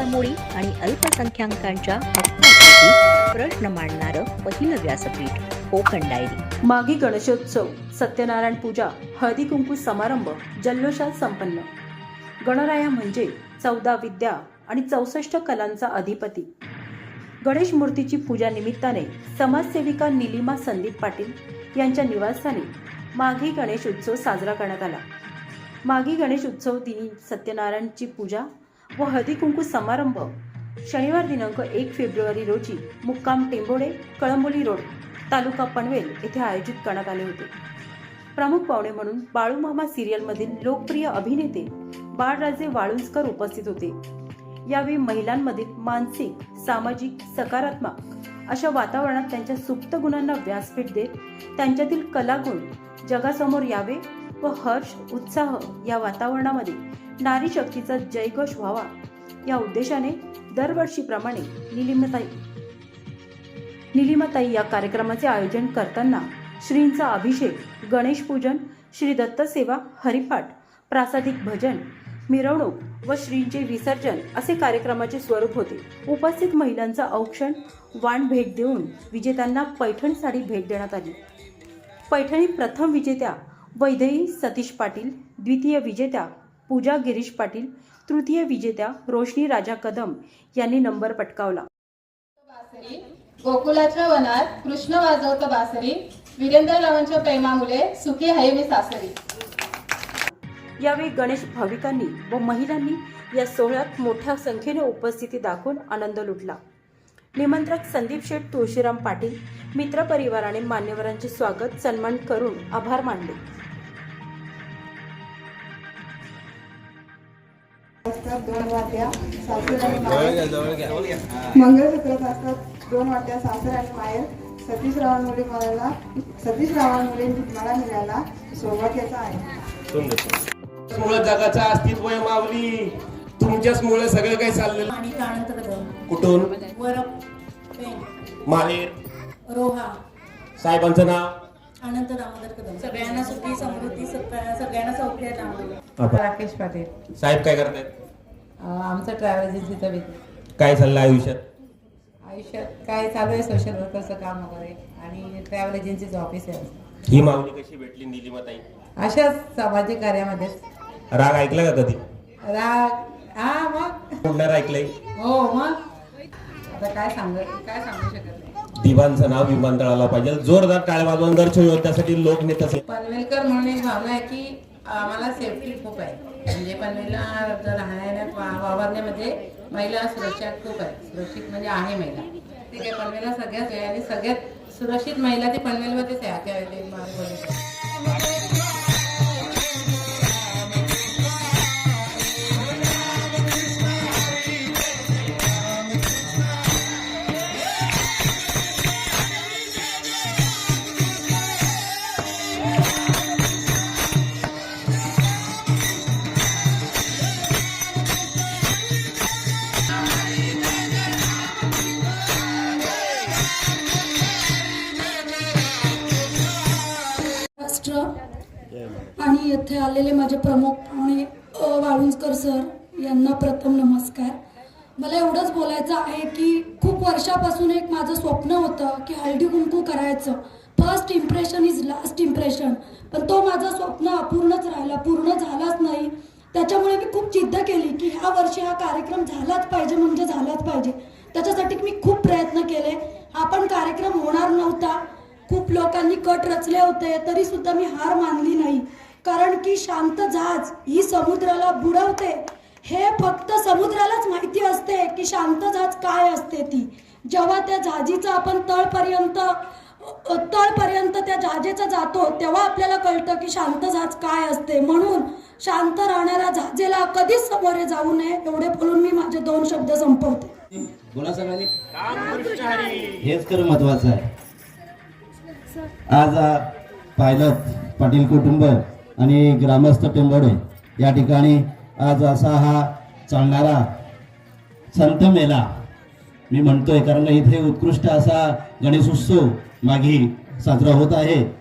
घडामोडी आणि अल्पसंख्याकांच्या हक्कासाठी प्रश्न मांडणारं पहिलं व्यासपीठ कोकण डायरी. मागी गणेशोत्सव सत्यनारायण पूजा हळदी कुंकू समारंभ जल्लोषात संपन्न. गणराया म्हणजे चौदा विद्या आणि चौसष्ट कलांचा अधिपती. गणेश मूर्तीची पूजा निमित्ताने समाजसेविका निलिमा संदीप पाटील यांच्या निवासस्थानी माघी गणेश उत्सव साजरा करण्यात आला. माघी गणेश उत्सव दिनी सत्यनारायणची पूजा व हळदीकुंकू समारंभ. शनिवार दिनांक एक फेब्रुवारी रोजी मुक्काम टेंबोडे कळंबोली रोड तालुका पनवेल येथे आयोजित करण्यात आले होते. प्रमुख पाहुणे म्हणून बाळूमामा सिरियलमधील लोकप्रिय अभिनेते बाळराजे वाळुंजकर उपस्थित होते. यावेळी महिलांमधील मानसिक सामाजिक सकारात्मक अशा वातावरणात त्यांच्या सुप्त गुणांना व्यासपीठ देत त्यांच्यातील कलागुण जगासमोर यावे व हर्ष उत्साह या वातावरणामध्ये नारी शक्तीचा जयघोष व्हावा या उद्देशाने दरवर्षीप्रमाणे निलिमताई निलिमाताई या कार्यक्रमाचे आयोजन करताना श्रींचा अभिषेक गणेश पूजन श्री दत्त सेवा हरिपाठ प्रासादिक भजन मिरवणूक व श्रींचे विसर्जन असे कार्यक्रमाचे स्वरूप होते. उपस्थित महिलांचा औक्षण वाण भेट देऊन विजेत्यांना पैठण साडी भेट देण्यात आली. पैठणी प्रथम विजेत्या वैदेही सतीश पाटील द्वितीय विजेत्या पूजा गिरीश पाटील तृतीय विजेत्या रोशनी राजा कदम यांनी नंबर पटकावला. बासरी गोकुळाच्या वनात कृष्ण वाजवतो बासरी वीरेंद्ररावांच्या प्रेमामुळे सुखी आहे मी सासरी. यावेळी गणेश भाविकांनी व महिलांनी या सोहळ्यात मोठ्या संख्येने उपस्थिती दाखवून आनंद लुटला. निमंत्रक संदीप शेठ तुळशीराम पाटील मित्रपरिवाराने मान्यवरांचे स्वागत सन्मान करून आभार मानले. असतात दोन वाट्या सासर आणि माहेर. मंगळसूत्रात असतात दोन वाट्या सासर आणि माहेर. सतीश रावांमुळे मला सतीश रावांमुळे मला मिळाला सौभाग्याचा आहे. मुळे जगाचं अस्तित्व आहे माऊली. तुमच्याच मुळे सगळं काही चाललेलं आणि कदम कुठून? वरप पेन माहेर. रोहा. साहेबांचं नाव? अनंत दामोदर कदम. सगळ्यांना सुखी समृद्धी सगळ्या- सगळ्यांना सौख्य लावलं राकेश पाटील. साहेब काय करतायत? आमचं ट्रॅव्हल एजन्सीचा बिझनेस काय चाललं आयुष्यात? आयुष्यात काय चालू आहे सोशल वर्करचं काम वगैरे आणि ट्रॅव्हल एजन्सीचं ऑफिस आहे आमचं. ही माऊली कशी भेटली निलिमाताई? अशाच सामाजिक कार्यामध्ये. राग ऐकला का कधी? राग हा मग. कुठणार ऐकलंय? हो मग. आता काय सांग काय सांगू शकत नाही. दिवांचं नाव विमानतळाला पाहिजे. जोरदार टाळ्या वाजवून दर्शवू त्यासाठी लोक नेत असेल. पनवेलकर म्हणून एक भावना आहे की आम्हाला सेफ्टी खूप आहे. म्हणजे पनवेलला राहण्यात वा- वावरण्यामध्ये महिला सुरक्षा खूप आहे. सुरक्षित म्हणजे आहे महिला. ठीक आहे पनवेलला सगळ्याच आहे आणि सगळ्यात सुरक्षित महिला ती पनवेलमध्येच आहे. आता महाराष्ट्र आणि येथे आलेले माझे प्रमुख पाहुणे अ, वाळुंजकर सर यांना प्रथम नमस्कार. मला एवढंच बोलायचं आहे की खूप वर्षापासून एक माझं स्वप्न होतं की हळदी कुंकू करायचं. First impression is last impression पण तो माझं स्वप्न अपूर्णच राहिला पूर्ण झालाच नाही. त्याच्यामुळे मी खूप जिद्द केली की ह्या वर्षी हा कार्यक्रम झालाच पाहिजे म्हणजे झालाच पाहिजे. त्याच्यासाठी मी खूप प्रयत्न केले. हा पण कार्यक्रम होणार लोकांनी कट रचले होते तरी सुद्धा मी हार मानली नाही. कारण की शांत जहाज ही समुद्राला बुडवते. हे फक्त समुद्रालाच माहिती असते की शांत जहाज काय असते ती. जेव्हा त्या जहाजीचा आपण तळपर्यंत तळपर्यंत त्या जहाजेचा जातो तेव्हा आपल्याला कळतं की शांत जहाज काय असते. म्हणून शांत राहणाऱ्या जहाजेला कधीच समोरे जाऊ नये एवढे बोलून मी माझे दोन शब्द संपवते. बोला सगळ्यांनी. हेच खरं महत्वाचं आहे. आज आ, पायलट पाटील कुटुंब आणि ग्रामस्थ टेंबोडे या ठिकाणी आज असा हा चालणारा संत मेला. मी म्हणतोय कारण इथे उत्कृष्ट असा गणेशोत्सव मागे साजरा होत आहे.